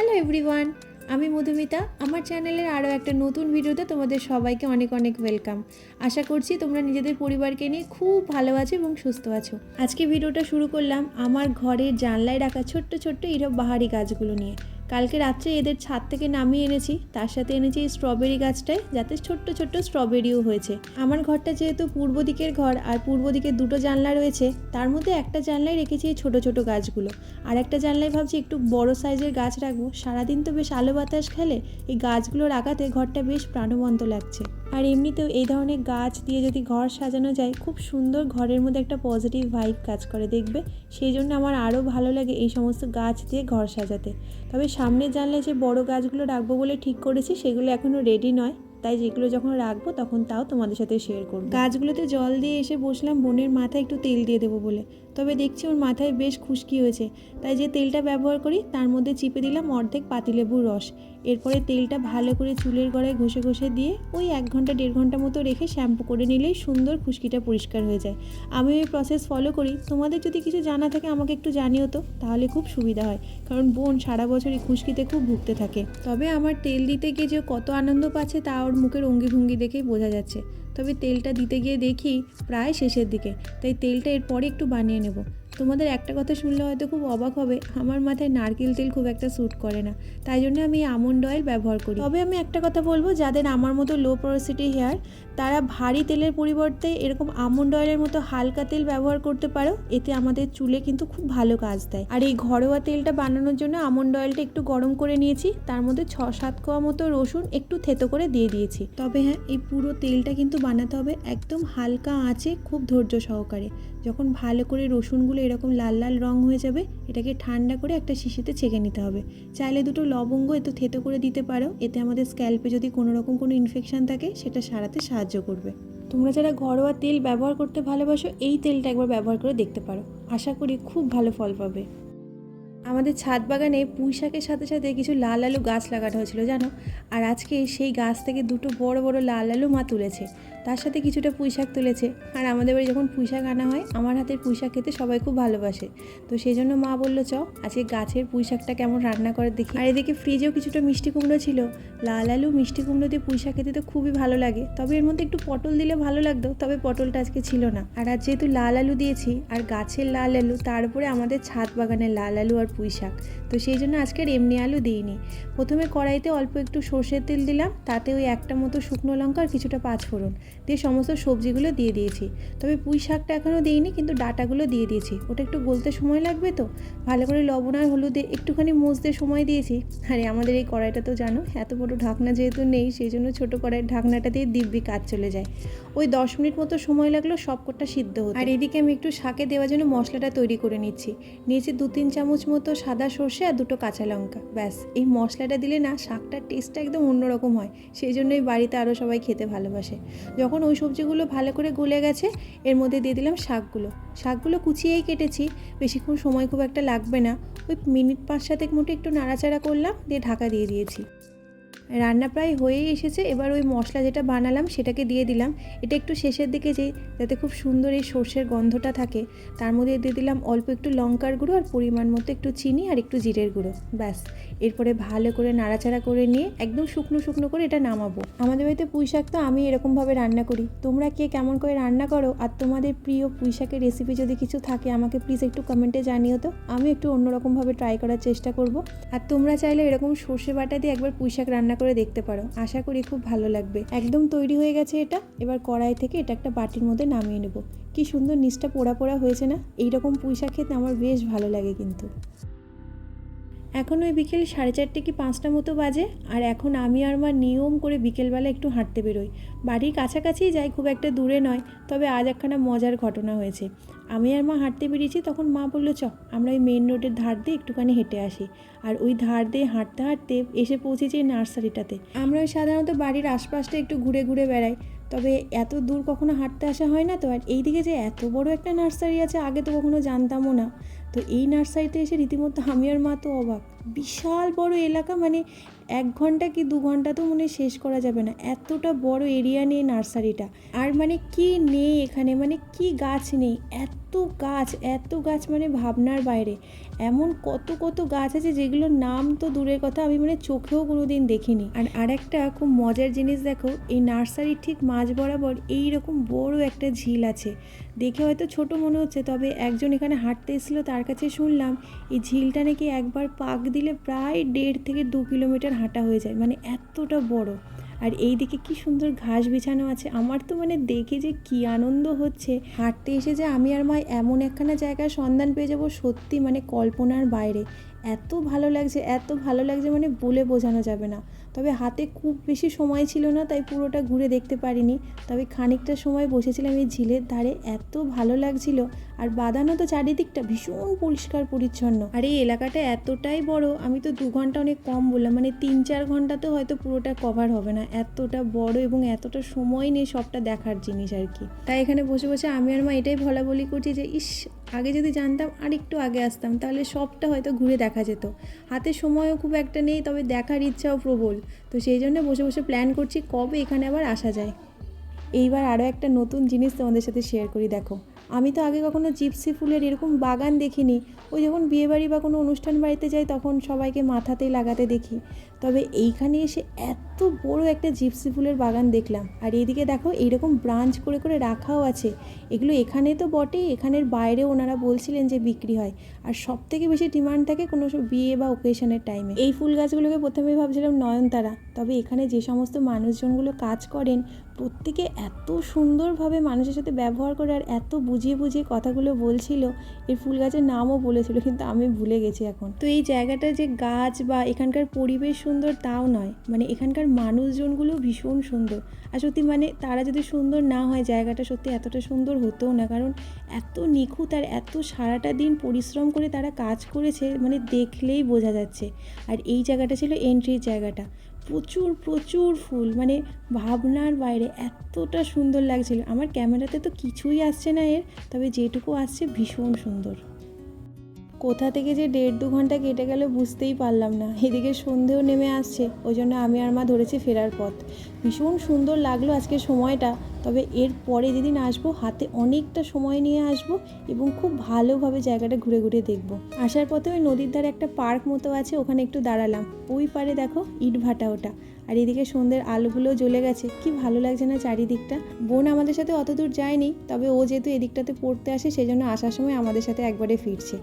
Hello everyone আমি মধুমিতা। আমার চ্যানেলের আরও একটা নতুন ভিডিওতে তোমাদের সবাইকে অনেক অনেক ওয়েলকাম আশা করছি তোমরা নিজেদের পরিবারকে নিয়ে খুব ভালো আছো এবং সুস্থ আছো। আজকে ভিডিওটা শুরু করলাম আমার ঘরের জানলায় রাখা ছোট্ট ছোট্ট এরব বাহারি গাছগুলো নিয়ে। কালকে রাত্রে এদের ছাদ থেকে নামিয়ে এনেছি। তার সাথে এনেছি এই স্ট্রবেরি গাছটায়, যাতে ছোট্ট ছোট্ট স্ট্রবেরিও হয়েছে। আমার ঘরটা যেহেতু পূর্ব দিকের ঘর আর পূর্ব দিকে দুটো জানলা রয়েছে, তার মধ্যে একটা জানলায় রেখেছি এই ছোটো ছোটো গাছগুলো। আর একটা জানলায় ভাবছি একটু বড় সাইজের গাছ রাখব। সারাদিন তো বেশ আলো বাতাস খেলে এই গাছগুলো রাখাতে ঘরটা বেশ প্রাণবন্ত লাগছে। আর এমনিতেও এই ধরনের গাছ দিয়ে যদি ঘর সাজানো যায়, খুব সুন্দর ঘরের মধ্যে একটা পজিটিভ ভাইব কাজ করে, দেখবে? সেই জন্য আমার আরও ভালো লাগে এই সমস্ত গাছ দিয়ে ঘর সাজাতে। তবে সামনের জানলে যে বড় গাছগুলো রাখব বলে ঠিক করেছি সেগুলো এখনও রেডি নয়। তাই যেগুলো যখন রাখব তখন তাও তোমাদের সাথে শেয়ার করব। গাছগুলোতে জল দিয়ে এসে বসলাম, বোনের মাথায় একটু তেল দিয়ে দেবো বলে। তবে দেখছি ওর মাথায় বেশ খুশকি হয়েছে। তাই যে তেলটা ব্যবহার করি, তার মধ্যে চিপে দিলাম অর্ধেক পাতিলেবুর রস। এরপরে তেলটা ভালো করে চুলের গড়ায় ঘষে ঘষে দিয়ে ওই এক ঘণ্টা, দেড় ঘণ্টা মতো রেখে শ্যাম্পু করে নিলেই সুন্দর খুশকিটা পরিষ্কার হয়ে যায়। আমি ওই প্রসেস ফলো করি। তোমাদের যদি কিছু জানা থাকে আমাকে একটু জানিও তো, তাহলে খুব সুবিধা হয়। কারণ বোন সারা বছর এই খুশকিতে খুব ভুগতে থাকে। তবে আমার তেল দিতে গিয়ে যে কত আনন্দ পাচ্ছে তা ওর মুখের অঙ্গি ভঙ্গি দেখেই বোঝা যাচ্ছে। তবে তেলটা দিতে গিয়ে দেখি প্রায় শেষের দিকে, তাই তেলটা এরপরে একটু বানিয়ে নেব। তোমাদের একটা কথা শুনলে হয়তো খুব অবাক হবে, আমার মাথায় নারকেল তেল খুব একটা স্যুট করে না, তাই জন্য আমি আমন্ড অয়েল ব্যবহার করি। তবে আমি একটা কথা বলব, যাদের আমার মতো লো পরসিটি হেয়ার তারা ভারী তেলের পরিবর্তে এরকম আমন্ড অয়েলের মতো হালকা তেল ব্যবহার করতে পারো, এতে আমাদের চুলে কিন্তু খুব ভালো কাজ দেয়। আর এই ঘরোয়া তেলটা বানানোর জন্য আমন্ড অয়েলটা একটু গরম করে নিয়েছি, তার মধ্যে ছ সাত কোয়া মতো রসুন একটু থেতো করে দিয়ে দিয়েছি। তবে হ্যাঁ এই পুরো তেলটা কিন্তু বানাতে হবে একদম হালকা আঁচে, খুব ধৈর্য সহকারে। যখন ভালো করে রসুনগুলো এরকম লাল লাল রং হয়ে যাবে, এটাকে ঠান্ডা করে একটা শিশিতে ছেঁকে নিতে হবে। চাইলে দুটো লবঙ্গ এতে থেতো করে দিতে পারো। এতে আমাদের স্ক্যাল্পে যদি কোনো রকম কোনো ইনফেকশান থাকে, সেটা সারাতে সাহায্য করবে। তোমরা যারা ঘরোয়া তেল ব্যবহার করতে ভালোবাসো, এই তেলটা একবার ব্যবহার করে দেখতে পারো। আশা করি খুব ভালো ফল পাবে। আমাদের ছাদ বাগানে পুঁই শাকের সাথে সাথে কিছু লাল আলু গাছ লাগানো হয়েছিল, জানো? আর আজকে সেই গাছ থেকে দুটো বড় বড় লাল আলু মা তুলেছে। তার সাথে কিছুটা পুঁই শাক তুলেছে। আর আমাদের বাড়ি যখন পুঁই শাক আনা হয়, আমার হাতের পুঁই শাক খেতে সবাই খুব ভালোবাসে। তো সেই জন্য মা বলল, চ, আজকে গাছের পুঁই শাকটা কেমন রান্না করে দেখি। আর এদিকে ফ্রিজেও কিছুটা মিষ্টি কুমড়ো ছিল। লাল আলু, মিষ্টি কুমড়ো দিয়ে পুঁই শাক খেতে তো খুবই ভালো লাগে। তবে এর মধ্যে একটু পটল দিলে ভালো লাগতো, তবে পটলটা আজকে ছিল না। আর আজ যেহেতু লাল আলু দিয়েছি, আর গাছের লাল আলু তারপরে আমাদের ছাদ বাগানের লাল আলু আর পুঁই শাক তো সেই জন্য আজকের এমনি আলু দিইনি। প্রথমে কড়াইতে অল্প একটু সর্ষের তেল দিলাম, তাতে ওই একটা মতো শুকনো লঙ্কা আর কিছুটা পাঁচ ফোড়ন দিয়ে সমস্ত সবজিগুলো দিয়ে দিয়েছি। তবে পুঁই শাকটা এখনও দিইনি, কিন্তু ডাটাগুলো দিয়ে দিয়েছি। ওটা একটু গলতে সময় লাগবে তো? ভালো করে লবণ আর হলুদে একটুখানি মুছতে সময় দিয়েছি। আরে আমাদের এই কড়াইটা তো জানো, এত বড় ঢাকনা যেহেতু নেই, সেই জন্য ছোটো কড়াইয়ের ঢাকনাটা দিয়ে দিব্যি কাজ চলে যায়। ওই দশ মিনিট মতো সময় লাগল সবকটা সিদ্ধ হতে। আর এদিকে আমি একটু শাকে দেওয়ার জন্য মশলাটা তৈরি করে নিচ্ছি। নিয়েছি দু তিন চামচ মতো সাদা সর্ষে আর দুটো কাঁচা লঙ্কা। ব্যাস, এই মশলাটা দিলে না শাকটার টেস্টটা একদম অন্যরকম হয়। সেই জন্যই বাড়িতে আরও সবাই খেতে ভালোবাসে। যখন ওই সবজিগুলো ভালো করে গলে গেছে, এর মধ্যে দিয়ে দিলাম শাকগুলো। শাকগুলো কুচিয়েই কেটেছি, বেশিক্ষণ সময় খুব একটা লাগবে না। ওই মিনিট পাঁচ সাতেক মতো একটু নাড়াচাড়া করলাম, দিয়ে ঢাকা দিয়ে দিয়েছি। রান্না প্রায় হয়েই এসেছে। এবার ওই মশলা যেটা বানালাম সেটাকে দিয়ে দিলাম। এটা একটু শেষের দিকে যে যাতে খুব সুন্দর এই সর্ষের গন্ধটা থাকে, তার মধ্যে দিয়ে দিলাম অল্প একটু লঙ্কার গুঁড়ো আর পরিমাণ মতো একটু চিনি আর একটু জিরের গুঁড়ো। ব্যাস। এরপরে ভালো করে নাড়াচাড়া করে নিয়ে একদম শুকনো শুকনো করে এটা নামাবো। আমাদের বাড়িতে পুঁই শাক তো আমি এরকমভাবে রান্না করি। তোমরা কে কেমন করে রান্না করো আর তোমাদের প্রিয় পুঁই শাকের রেসিপি যদি কিছু থাকে আমাকে প্লিজ একটু কমেন্টে জানিও তো। আমি একটু অন্যরকমভাবে ট্রাই করার চেষ্টা করব। আর তোমরা চাইলে এরকম সর্ষে বাটা দিয়ে একবার পুঁই শাক রান্না করে দেখতে পারো। আশা করি খুব ভালো লাগবে। একদম তৈরি হয়ে গেছে এটা। এবার কড়াই থেকে এটা একটা বাটির মধ্যে নামিয়ে নেব। কি সুন্দর নিচটা পোড়া পোড়া হয়েছে না? এইরকম পুঁই শাক খেতে আমার বেশ ভালো লাগে কিন্তু। এখন ওই বিকেল সাড়ে চারটে কি পাঁচটা মতো বাজে? আর এখন আমি আর মা নিয়ম করে বিকেলবেলা একটু হাঁটতে বেরোই। বাড়ির কাছাকাছিই যাই, খুব একটা দূরে নয়, তবে আজ একখানা মজার ঘটনা হয়েছে। আমি আর মা হাঁটতে বেরিয়েছি, তখন মা বলল, চ, আমরা ওই মেন রোডের ধার দিয়ে একটুখানি হেঁটে আসি। আর ওই ধার দিয়ে হাঁটতে হাঁটতে এসে পৌঁছেছি নার্সারিটাতে আমরা ওই সাধারণত বাড়ির আশপাশটা একটু ঘুরে ঘুরে বেড়াই। তবে এত দূর কখনো হাঁটতে আসা হয় না তো? আর এইদিকে যে এত বড় একটা নার্সারি আছে, আগে তো কখনো জানতামও না। তো এই নার্সারিতে এসে রীতিমতো আমি আর মা তো অবাক। বিশাল বড় এলাকা মানে এক ঘণ্টা কি দু ঘণ্টা তো মনে শেষ করা যাবে না। এতটা বড় এরিয়া নিয়ে নার্সারিটা। আর মানে কি নেই এখানে? মানে কি গাছ নেই? এত গাছ এত গাছ মানে ভাবনার বাইরে। এমন কত কত গাছ আছে যেগুলোর নাম তো দূরের কথা, আমি মানে চোখেও কোনো দিন দেখিনি। আর আরেকটা খুব মজার জিনিস দেখো, এই নার্সারির ঠিক মাঝ বরাবর এই রকম বড় একটা ঝিল আছে। দেখে হয়তো ছোট মনে হচ্ছে, তবে একজন এখানে হাঁটতে এসেছিল, তার কাছে শুনলাম এই ঝিলটা নাকি একবার পাক দিলে প্রায় দেড় থেকে দু কিলোমিটার হাঁটা হয়ে যায় মানে এতটা বড়। আর এই দিকে কি সুন্দর ঘাস বিছানো আছে, আমার তো মানে দেখে যে কি আনন্দ হচ্ছে। হাঁটতে এসে যে আমি আর মা এমন একখানা জায়গার সন্ধান পেয়ে যাব সত্যি মানে কল্পনার বাইরে। এত ভালো লাগছে, এত ভালো লাগছে মানে বলে বোঝানো যাবে না। তবে হাতে খুব বেশি সময় ছিল না, তাই পুরোটা ঘুরে দেখতে পারিনি। তবে খানিকটা সময় বসেছিলাম এই ঝিলের ধারে, এত ভালো লাগছিল। আর বাদানো তো চারিদিকটা ভীষণ পরিষ্কার, পরিচ্ছন্ন। আর এই এলাকাটা এতটাই বড়, আমি তো দু ঘণ্টা অনেক কম বললাম মানে তিন চার ঘন্টাতে হয়তো পুরোটা কভার হবে না। এতটা বড় এবং এতটা সময় নেই সবটা দেখার জিনিস আর কি। তাই এখানে বসে বসে আমি আর মা এটাই বলা বলি করছি যে, ইস, আগে যদি জানতাম আর একটু আগে আসতাম, তাহলে সবটা হয়তো ঘুরে দেখা যেত। হাতে সময়ও খুব একটা নেই, তবে দেখার ইচ্ছাও প্রবল। তো সেই জন্য বসে বসে প্ল্যান করছি কবে এখানে আবার আসা যায়। এইবার আরও একটা নতুন জিনিস তোমাদের সাথে শেয়ার করি, দেখো। আমি তো আগে কখনো জিপসি ফুলের এরকম বাগান দেখিনি। ওই যখন বিয়েবাড়ি বা কোনো অনুষ্ঠান বাড়িতে যাই, তখন সবাইকে মাথাতেই লাগাতে দেখি। তবে এইখানে এসে এত বড় একটা জিপসি ফুলের বাগান দেখলাম। আর এইদিকে দেখো, এইরকম ব্রাঞ্চ করে করে রাখাও আছে। এগুলো এখানে তো বটেই, এখানের বাইরে ওনারা বলছিলেন যে বিক্রি হয়। আর সব থেকে বেশি ডিমান্ড থাকে কোনো সব বিয়ে বা ওকেশনের টাইমে এই ফুল গাছগুলোকে প্রথমে ভাবছিলাম নয়নতারা। তবে এখানে যে সমস্ত মানুষজনগুলো কাজ করেন, প্রত্যেকে এত সুন্দরভাবে মানুষের সাথে ব্যবহার করে আর এত বুঝিয়ে বুঝিয়ে কথাগুলো বলছিল, এই ফুল গাছের নামও বলেছিল, কিন্তু আমি ভুলে গেছি এখন। তো এই জায়গাটা যে গাছ বা এখানকার পরিবেশ সুন্দর তাও নয়। মানে এখানকার মানুষজনগুলো ভীষণ সুন্দর। আর সত্যি মানে তারা যদি সুন্দর না হয়, জায়গাটা সত্যি এতটা সুন্দর হতেও না। কারণ এত নিখুঁত আর এত সারাটা দিন পরিশ্রম করে তারা কাজ করেছে মানে দেখলেই বোঝা যাচ্ছে। আর এই জায়গাটা ছিল এন্ট্রির জায়গাটা। প্রচুর প্রচুর ফুল। মানে ভাবনার বাইরে এতটা সুন্দর লাগছিল। আমার ক্যামেরাতে তো কিছুই আসছে না এর, তবে যেটুকু আসছে ভীষণ সুন্দর। কোথা থেকে যে দেড় দু ঘণ্টা কেটে গেল বুঝতেই পারলাম না। এদিকে সন্ধেও নেমে আসছে, ওই জন্য আমি আর মা ধরেছি ফেরার পথ। ভীষণ সুন্দর লাগল আজকে সময়টা, তবে এর পরে যেদিন আসব, হাতে অনেকটা সময় নিয়ে আসব এবং খুব ভালোভাবে জায়গাটা ঘুরে ঘুরে দেখব। আসার পথে ওই নদীর ধারে একটা পার্ক মতো আছে, ওখানে একটু দাঁড়ালাম। ওই পারে দেখো ইট ভাটা ওটা। আর এদিকে সন্ধ্যের আলোগুলো জ্বলে গেছে। কি ভালো লাগছে না চারিদিকটা। বোন আমাদের সাথে অত দূর যায়নি, তবে ও যেহেতু এদিকটাতে পড়তে আসে সেই জন্য আসার সময় আমাদের সাথে একবারে ফিরছে।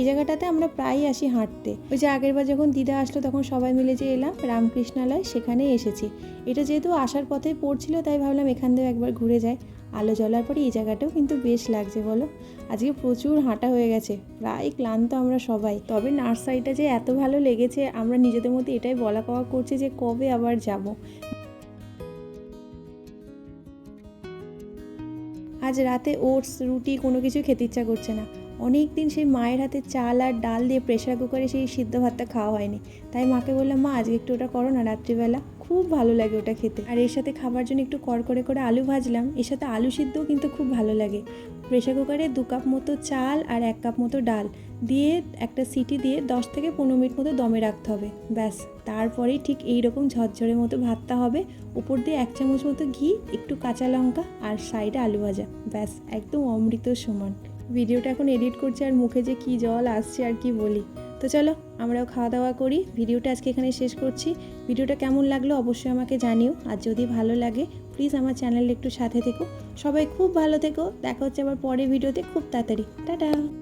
এই জায়গাটাতে আমরা প্রায়ই আসি হাঁটতে। ওই যে আগেরবার যখন দিদা আসলো, তখন সবাই মিলে যে এলাম, রামকৃষ্ণালয়, সেখানে এসেছি। এটা যেহেতু আসার পথে পড়ছিল, তাই ভাবলাম এখান থেকে একবার ঘুরে যাই। আলো জ্বলার পরে এই জায়গাটাও কিন্তু বেশ লাগছে, বলো? আজকে প্রচুর হাঁটা হয়ে গেছে, প্রায় ক্লান্ত আমরা সবাই। তবে নার্সারিটা যে এত ভালো লেগেছে, আমরা নিজেদের মধ্যে এটাই বলা কওয়া করছি যে কবে আবার যাব। আজ রাতে ওটস, রুটি কোনো কিছু খেতে ইচ্ছা করছে না। অনেক দিন সেই মায়ের হাতে চাল আর ডাল দিয়ে প্রেশার কুকারে সেই সিদ্ধ ভাতটা খাওয়া হয়নি। তাই মাকে বললাম, মা, আজকে একটু ওটা করো না রাত্রিবেলা। খুব ভালো লাগে ওটা খেতে। আর এর সাথে খাবার জন্য একটু কড়কড়ে করে আলু ভাজলাম। এর সাথে আলু সিদ্ধও কিন্তু খুব ভালো লাগে। প্রেশার কুকারে দু কাপ মতো চাল আর এক কাপ মতো ডাল দিয়ে একটা সিটি দিয়ে দশ থেকে পনেরো মিনিট মতো দমে রাখতে হবে। ব্যাস, তারপরেই ঠিক এই রকম ঝরঝরের মতো ভাতটা হবে। উপর দিয়ে এক চামচ মতো ঘি, একটু কাঁচা লঙ্কা আর সাইডে আলু ভাজা। ব্যাস, একদম অমৃত সমান ভিডিওটা এখন এডিট করছি আর মুখে যে কি জল আসছে আর কি বলি। তো চলো, আমরাও খাওয়া দাওয়া করি। ভিডিওটা আজকে এখানে শেষ করছি। ভিডিওটা কেমন লাগল অবশ্যই আমাকে জানিও। আর যদি ভালো লাগে প্লিজ আমার চ্যানেলে একটু সাথে থেকো। সবাই খুব ভালো থেকো। দেখা হচ্ছে আবার পরে ভিডিওতে খুব তাড়াতাড়ি। টাটা!